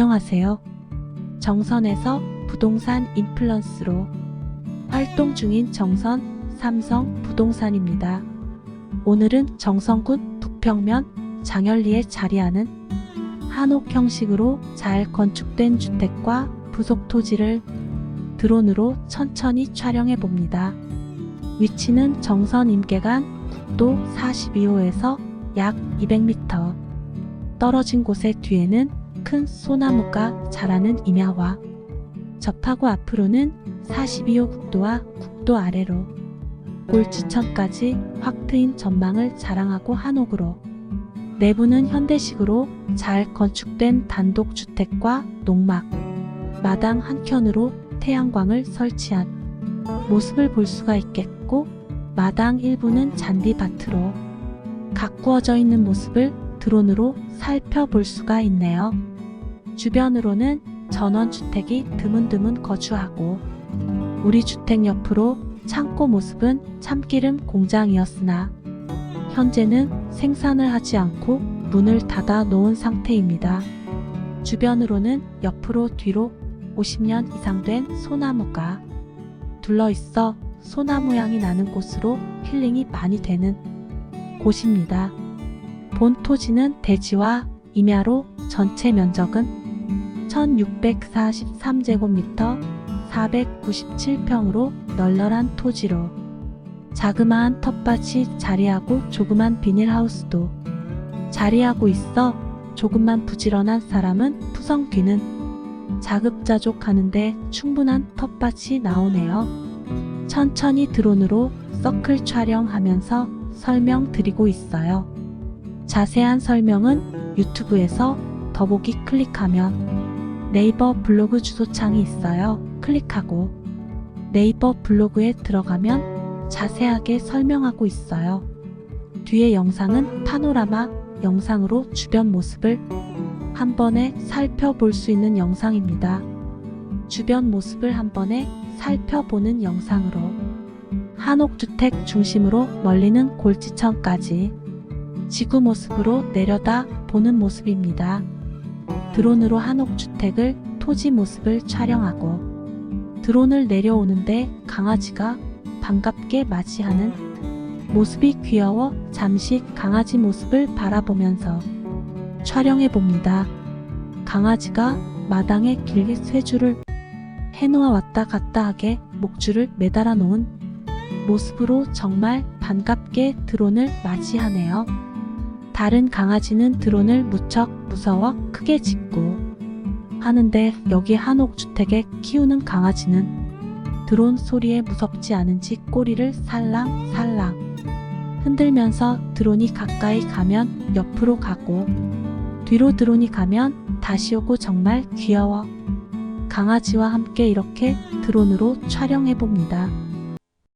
안녕하세요. 정선에서 부동산 인플루언스로 활동 중인 정선 삼성 부동산입니다. 오늘은 정선군 북평면 장현리에 자리하는 한옥 형식으로 잘 건축된 주택과 부속 토지를 드론으로 천천히 촬영해 봅니다. 위치는 정선 임계간 국도 42호에서 약 200m 떨어진 곳의 뒤에는 큰 소나무가 자라는 임야와 접하고 앞으로는 42호 국도와 국도 아래로 골지천까지 확 트인 전망을 자랑하고 한옥으로 내부는 현대식으로 잘 건축된 단독주택과 농막, 마당 한켠으로 태양광을 설치한 모습을 볼 수가 있겠고 마당 일부는 잔디밭으로 가꾸어져 있는 모습을 드론으로 살펴볼 수가 있네요. 주변으로는 전원주택이 드문드문 거주하고 우리 주택 옆으로 창고 모습은 참기름 공장이었으나 현재는 생산을 하지 않고 문을 닫아 놓은 상태입니다. 주변으로는 옆으로 뒤로 50년 이상 된 소나무가 둘러 있어 소나무 향이 나는 곳으로 힐링이 많이 되는 곳입니다. 본 토지는 대지와 임야로 전체 면적은 1643제곱미터 497평으로 널널한 토지로 자그마한 텃밭이 자리하고 조그만 비닐하우스도 자리하고 있어 조금만 부지런한 사람은 푸성 뒤는 자급자족하는데 충분한 텃밭이 나오네요. 천천히 드론으로 서클 촬영하면서 설명드리고 있어요. 자세한 설명은 유튜브에서 더보기 클릭하면 네이버 블로그 주소창이 있어요. 클릭하고 네이버 블로그에 들어가면 자세하게 설명하고 있어요. 뒤에 영상은 파노라마 영상으로 주변 모습을 한 번에 살펴볼 수 있는 영상입니다. 주변 모습을 한 번에 살펴보는 영상으로 한옥주택 중심으로 멀리는 골지천까지 지구 모습으로 내려다 보는 모습입니다. 드론으로 한옥 주택을 토지 모습을 촬영하고 드론을 내려오는데 강아지가 반갑게 맞이하는 모습이 귀여워 잠시 강아지 모습을 바라보면서 촬영해 봅니다. 강아지가 마당에 길게 쇠줄을 해놓아 왔다 갔다 하게 목줄을 매달아 놓은 모습으로 정말 반갑게 드론을 맞이하네요. 다른 강아지는 드론을 무척 무서워 크게 짖고 하는데 여기 한옥주택에 키우는 강아지는 드론 소리에 무섭지 않은지 꼬리를 살랑살랑 흔들면서 드론이 가까이 가면 옆으로 가고 뒤로 드론이 가면 다시 오고 정말 귀여워 강아지와 함께 이렇게 드론으로 촬영해 봅니다.